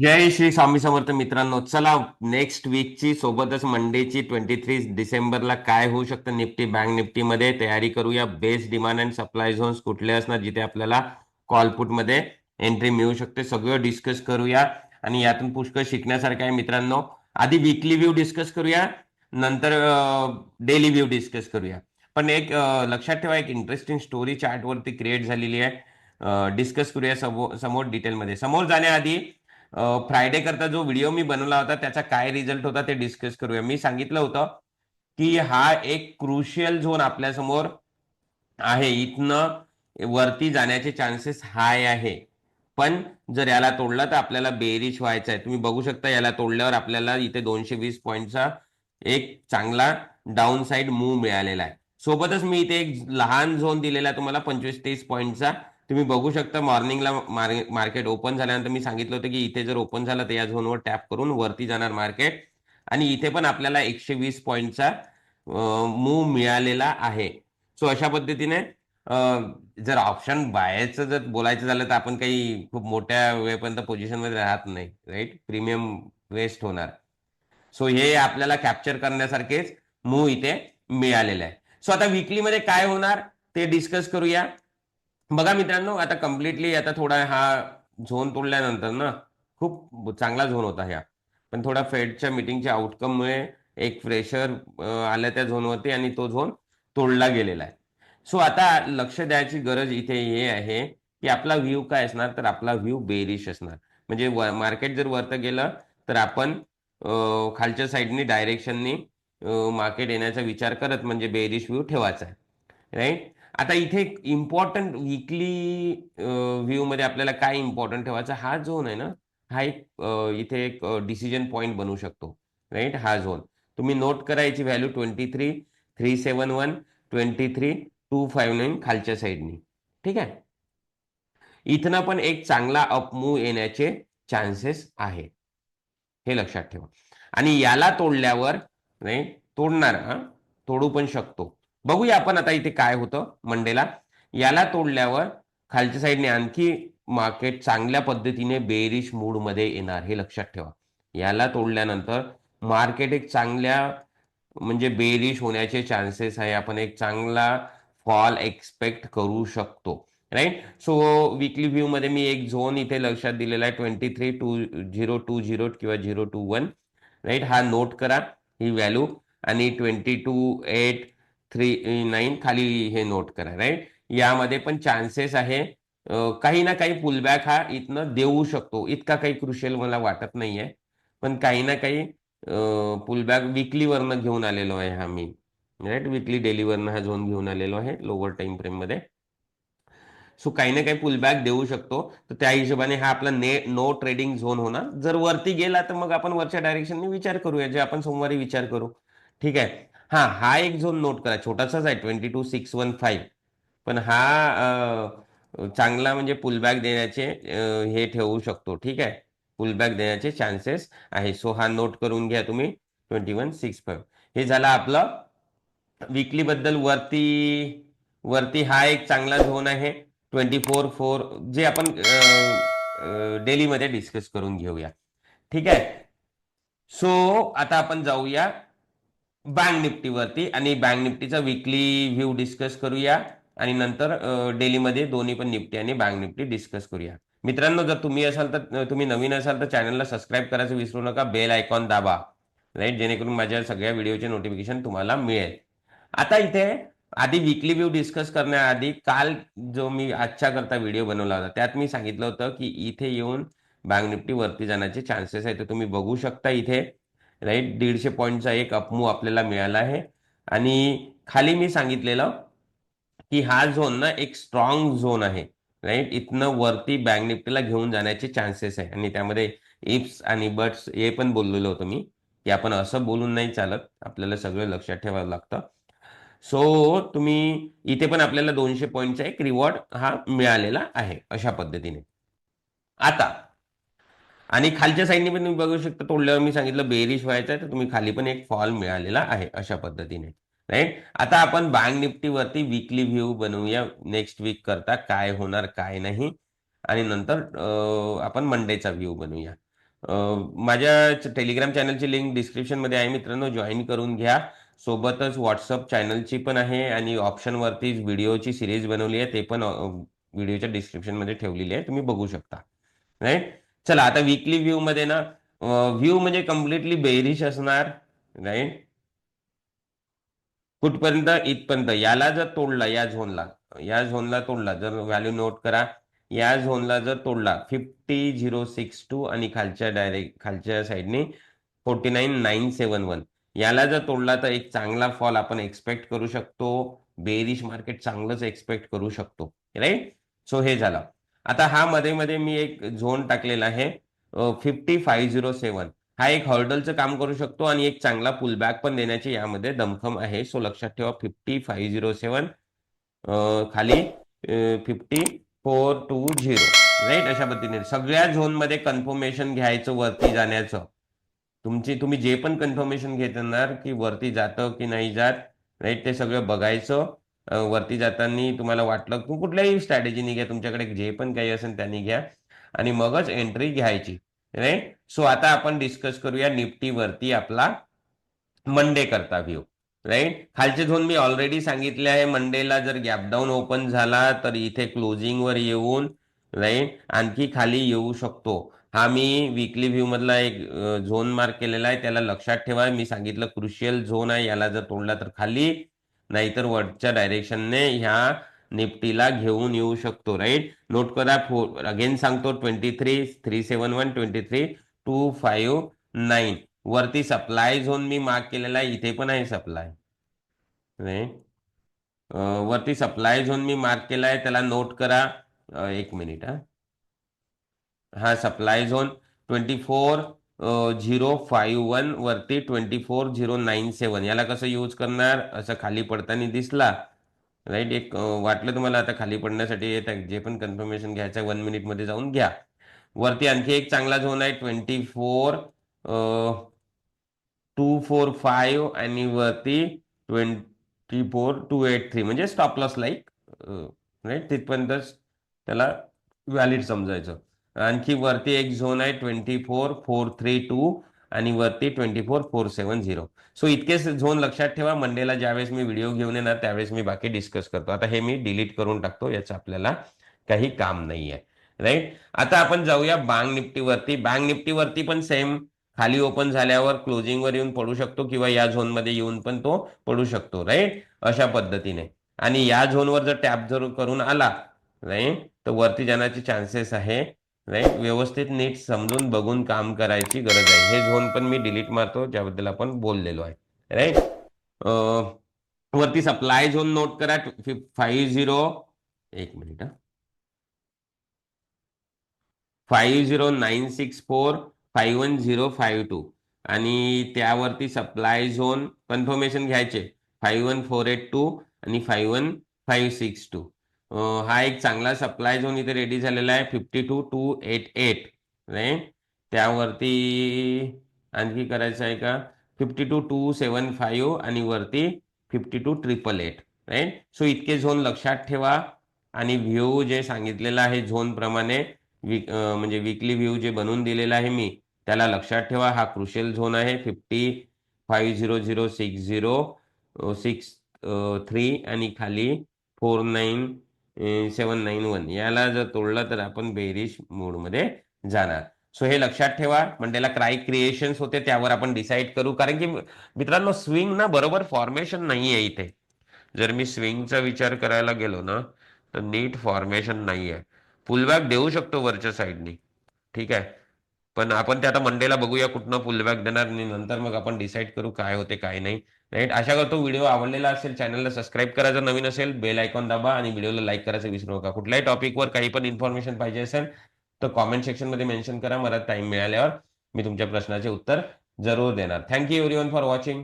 जय श्री स्वामी समर्थ मित्रांनो. चला नेक्स्ट वीकची सोबतच मंडेची ट्वेंटी थ्री डिसेंबरला काय होऊ शकतं निफ्टी बँक निफ्टीमध्ये तयारी करूया. Best demand and supply zones कुठले असणार जिथे आपल्याला कॉलपुटमध्ये एंट्री मिळू शकते. सगळं डिस्कस करूया. आणि यातून पुष्कळ शिकण्यासारखं आहे मित्रांनो. आधी वीकली व्ह्यू डिस्कस करूया. नंतर डेली व्ह्यू डिस्कस करूया. पण एक लक्षात ठेवा एक इंटरेस्टिंग स्टोरी चार्टवरती क्रिएट झालेली आहे. डिस्कस करूया समोर समोर डिटेलमध्ये समोर जाण्याआधी फ्रायडे करता जो व्हिडिओ मी बनवला होता त्याचा काय रिझल्ट होता ते डिस्कस करूया. मी सांगितलं होतं की हा एक क्रुशियल झोन आपल्यासमोर आहे. इथनं वरती जाण्याचे चान्सेस हाय आहे. पण जर याला तोडलं तर आपल्याला बेरिश व्हायचं आहे. तुम्ही बघू शकता याला तोडल्यावर आपल्याला इथे दोनशे वीस पॉईंटचा एक चांगला डाऊन साइड मूव मिळालेला आहे. सोबतच मी इथे एक लहान झोन दिलेला आहे. तुम्हाला पंचवीस तीस पॉईंटचा तुम्ही बघू शकता मॉर्निंगला मार्केट ओपन झाल्यानंतर मी सांगितलं होतं की इथे जर ओपन झालं तर या झोनवर टॅप करून वरती जाणार मार्केट. आणि इथे पण आपल्याला एकशे वीस पॉईंटचा मूव मिळालेला आहे. सो अशा पद्धतीने जर ऑप्शन बायचं जर बोलायचं झालं तर आपण काही खूप मोठ्या वेळेपर्यंत पोझिशनमध्ये राहत नाही राईट? प्रीमियम वेस्ट होणार. सो हे आपल्याला कॅप्चर करण्यासारखेच मूव इथे मिळालेलं आहे. सो आता विकलीमध्ये काय होणार ते डिस्कस करूया. बघा मित्रांनो आता कम्प्लिटली आता थोडा हा झोन तोडल्यानंतर ना खूप चांगला झोन होता ह्या. पण थोडा फेडच्या मिटिंगच्या आउटकममुळे एक प्रेशर आलं त्या झोनवरती आणि तो झोन तोडला गेलेला आहे. सो आता लक्ष द्यायची गरज इथे हे आहे की आपला व्ह्यू काय असणार? तर आपला व्ह्यू बेरिश असणार. म्हणजे मार्केट जर वरत गेलं तर आपण खालच्या साईडनी डायरेक्शननी मार्केट येण्याचा विचार करत म्हणजे बेरिश व्ह्यू ठेवायचा आहे. राईट आता इथे एक इम्पॉर्टंट वीकली व्ह्यू मध्ये आपल्याला काय इम्पॉर्टंट ठेवायचा हा झोन आहे ना हा एक इथे एक डिसिजन पॉइंट बनू शकतो राईट हा झोन तुम्ही नोट करायची value twenty three three seven one twenty three two five nine खालच्या साईडनी ठीक आहे? इथनं पण एक चांगला अपमूव येण्याचे चान्सेस आहे हे लक्षात ठेवा. आणि याला तोडल्यावर नाही तोडणार हा? तोडू पण शकतो. बघूया आपण आता इथे काय होतं मंडेला. याला तोडल्यावर खालच्या साईडने आणखी मार्केट चांगल्या पद्धतीने बेरिश मूडमध्ये येणार हे लक्षात ठेवा. याला तोडल्यानंतर मार्केट एक चांगल्या म्हणजे बेरिश होण्याचे चान्सेस आहे. आपण एक चांगला फॉल एक्सपेक्ट करू शकतो. राईट सो विकली व्ह्यू मध्ये मी एक झोन इथे लक्षात दिलेला आहे. Twenty three two zero two zero किंवा झिरो टू वन राईट हा नोट करा. ही व्हॅल्यू आणि twenty two eight three nine खाली हे नोट करा राईट यामध्ये पण चान्सेस आहे. काही ना काही पुलबॅक हा इथनं देऊ शकतो. इतका काही क्रुशियल मला वाटत नाहीये. पण काही ना काही पुलबॅक विकलीवरनं घेऊन आलेलो आहे हा मी. राईट विकली डेलीवरनं हा झोन घेऊन आलेलो आहे लोअर टाइम फ्रेममध्ये. सो काही ना काही पुलबॅक देऊ शकतो. तर त्या हिशोबाने हा आपला ने नो ट्रेडिंग झोन होणार. जर वरती गेला तर मग आपण वरच्या डायरेक्शनने विचार करूया जे आपण सोमवारी विचार करू. ठीक आहे? हा हा एक झोन नोट करा. छोटासाच आहे twenty two six one five पण हा चांगला म्हणजे पुलबॅक देण्याचे हे ठेवू शकतो. ठीक आहे? पुलबॅक देण्याचे चान्सेस आहे. सो हा नोट करून घ्या तुम्ही ट्वेंटी वन सिक्स फाईव्ह हे झालं आपलं विकली बद्दल वरती वरती हा एक चांगला झोन आहे. ट्वेंटी फोर फोर जे आपण डेलीमध्ये डिस्कस करून घेऊया. ठीक आहे? सो आता आपण जाऊया बँक निफ्टीवरती. आणि बँक निफ्टीचा विकली व्ह्यू डिस्कस करूया. आणि नंतर डेलीमध्ये दोन्ही पण निफ्टी आणि बँक निफ्टी डिस्कस करूया. मित्रांनो जर तुम्ही असाल तर तुम्ही नवीन असाल तर चॅनलला सबस्क्राईब करायचं विसरू नका. बेल आयकॉन दाबा. राईट जेणेकरून माझ्या सगळ्या व्हिडिओचे नोटिफिकेशन तुम्हाला मिळेल. आता इथे आधी विकली व्ह्यू डिस्कस करण्याआधी काल जो मी आजच्या करता व्हिडिओ बनवला होता त्यात मी सांगितलं होतं की इथे येऊन बँक निफ्टी वरती जाण्याचे चान्सेस आहेत. तर तुम्ही बघू शकता इथे. राईट? दीडशे पॉईंटचा एक अपमूव आपल्याला मिळाला आहे. आणि खाली मी सांगितलेलं की हा झोन ना एक स्ट्रॉंग झोन आहे. राईट? इथनं वरती बँक निफ्टीला घेऊन जाण्याचे चान्सेस आहे. आणि त्यामध्ये इप्स आणि बट्स हे पण बोललेलो होतो मी की आपण असं बोलून नाही चालत. आपल्याला सगळं लक्षात ठेवावं लागतं. सो तुम्ही इथे पण आपल्याला दोनशे पॉईंटचा एक रिवॉर्ड हा मिळालेला आहे अशा पद्धतीने. आता आणि खालच्या साईडने पण तुम्ही बघू शकता तोडल्यावर मी सांगितलं बेरिश व्हायचं आहे तर तुम्ही खाली पण एक फॉल मिळालेला आहे अशा पद्धतीने. राईट आता आपण बँक निफ्टीवरती विकली व्ह्यू बनवूया. नेक्स्ट वीक करता काय होणार काय नाही. आणि नंतर आपण मंडेचा व्ह्यू बनवूया. माझ्या टेलिग्राम चॅनलची लिंक डिस्क्रिप्शनमध्ये आहे मित्रांनो. जॉईन करून घ्या. सोबतच व्हॉट्सअप चॅनलची पण आहे आणि ऑप्शनवरती व्हिडिओची सिरीज बनवली आहे. ते पण व्हिडिओच्या डिस्क्रिप्शनमध्ये ठेवलेली आहे. तुम्ही बघू शकता. राईट चला आता वीकली व्ह्यू मध्ये ना व्ह्यू म्हणजे कम्प्लिटली बेरिश असणार राईट कुठपर्यंत? इथपर्यंत. याला जर तोडला या झोनला या झोनला तोडला जर व्हॅल्यू नोट करा या झोनला जर तोडला फिफ्टी झिरो सिक्स टू आणि खालच्या डायरेक्ट खालच्या साईडने forty nine nine seven one याला जर तोडला तर एक चांगला फॉल आपण एक्सपेक्ट करू शकतो. बेरिश मार्केट चांगलंच एक्सपेक्ट करू शकतो. राईट सो हे झालं. आता हा मध्ये मध्ये मी एक झोन टाकलेला आहे. फिफ्टी फाय झिरो सेवन हा एक हर्डलचं काम करू शकतो आणि एक चांगला पुलबॅक पण देण्याची यामध्ये दमखम आहे. सो लक्षात ठेवा फिफ्टी फाय झिरो सेवन खाली fifty four two zero right अशा पद्धतीने. सगळ्या झोनमध्ये कन्फर्मेशन घ्यायचं वरती जाण्याचं. तुमची तुम्ही जे पण कन्फर्मेशन घेत येणार की वरती जातं की नाही जात राईट ते सगळं बघायचं. वरती जाताना तुम्हाला वाटलं तू कुठल्याही स्ट्रॅटेजीने घ्या तुमच्याकडे जे पण काही असेल त्यांनी घ्या आणि मगच एंट्री घ्यायची राईट सो आता आपण डिस्कस करूया निफ्टीवरती आपला मंडे करता व्ह्यू राईट खालचे झोन मी ऑलरेडी सांगितले आहे मंडेला जर गॅपडाऊन ओपन झाला तर इथे क्लोजिंगवर येऊन राईट आणखी खाली येऊ शकतो. हा मी विकली व्ह्यू मधला एक झोन मार्क केलेला आहे त्याला लक्षात ठेवा. मी सांगितलं क्रुशियल झोन आहे याला जर तोडला तर खाली नाहीतर वरच्या डायरेक्शनने ह्या निफ्टीला घेऊन येऊ शकतो राईट नोट करा फोर अगेन सांगतो twenty three three seven one twenty three two five nine वरती सप्लाय झोन मी मार्क केलेला आहे इथे पण आहे सप्लाय वरती सप्लाय झोन मी मार्क केला आहे त्याला नोट करा. एक मिनिट हा. Supply zone twenty four zero five one वरती twenty four zero nine seven. याला कसं यूज करणार? असं खाली पडताना दिसला. राईट एक वाटलं तुम्हाला आता खाली पडण्यासाठी येत. जे पण कन्फर्मेशन घ्यायचं वन मिनिटमध्ये जाऊन घ्या. वरती आणखी एक चांगला झोन आहे twenty four two four five आणि वरती twenty four two eight three. म्हणजे स्टॉप लॉस लाईक राईट तिथपर्यंत त्याला व्हॅलिड समजायचं. आणखी वरती एक झोन आहे twenty four four three two आणि वरती twenty four four seven zero. So इतकेच झोन लक्षात ठेवा. मंडेला ज्यावेळेस मी व्हिडिओ घेऊन येणार त्यावेळेस मी बाकी डिस्कस करतो. आता हे मी डिलीट करून टाकतो याचं आपल्याला काही काम नाही आहे राईट आता आपण जाऊया बँक निफ्टीवरती. बँक निफ्टीवरती पण सेम खाली ओपन झाल्यावर क्लोजिंगवर येऊन पडू शकतो किंवा या झोनमध्ये येऊन पण तो पडू शकतो. राईट अशा पद्धतीने. आणि या झोनवर जर टॅप जर करून आला राईट तर वरती जाण्याचे चान्सेस आहे राईट व्यवस्थित नीट समजून बघून काम करायची गरज आहे. हे झोन पण मी डिलीट मारतो ज्याबद्दल आपण बोललेलो आहे. राईट वरती सप्लाय झोन नोट करा. फाईव्ह झिरो एक minute five zero nine six four five one zero five two आणि त्यावरती सप्लाय झोन कन्फर्मेशन घ्यायचे. Five one four eight two आणि five one five six two हा एक चांगला सप्लाय झोन इथे रेडी झालेला आहे. Fifty two two eight eight right त्यावरती आणखी करायचं आहे का? Fifty two two seven five आणि वरती fifty two triple eight right so इतके झोन लक्षात ठेवा. आणि व्ह्यू जे सांगितलेलं आहे झोन प्रमाणे वीक म्हणजे विकली व्ह्यू जे बनवून दिलेला आहे मी त्याला लक्षात ठेवा. हा क्रुशियल झोन आहे. Fifty five zero zero six zero six three आणि खाली four nine seven nine one याला जर तोडलं तर आपण बेरिश मोडमध्ये जाणार. सो हे लक्षात ठेवा. मंडेला क्राय क्रिएशन्स होते त्यावर आपण डिसाईड करू. कारण की मित्रांनो स्विंग ना बरोबर फॉर्मेशन नाही आहे इथे. जर मी स्विंगचा विचार करायला गेलो ना तर नीट फॉर्मेशन नाही आहे पुलबॅक देऊ शकतो वरच्या साईडनी ठीक आहे? पण आपण ते आता मंडेला बघूया कुठनं पुलबॅक देणार आणि नंतर मग आपण डिसाईड करू काय होते काय नाही. राईट आशा करतो व्हिडिओ आवडलेला असेल चॅनलला सबस्क्राईब करायचं नवीन असेल बेल आयकॉन दाबा आणि व्हिडिओला लाईक करायचं विसरू नका. कुठल्याही टॉपिकवर काही पण इन्फॉर्मेशन पाहिजे असेल तर कॉमेंट सेक्शनमध्ये मेन्शन करा. मला टाइम मिळाल्यावर मी तुमच्या प्रश्नाचे उत्तर जरूर देणार. Thank you everyone for watching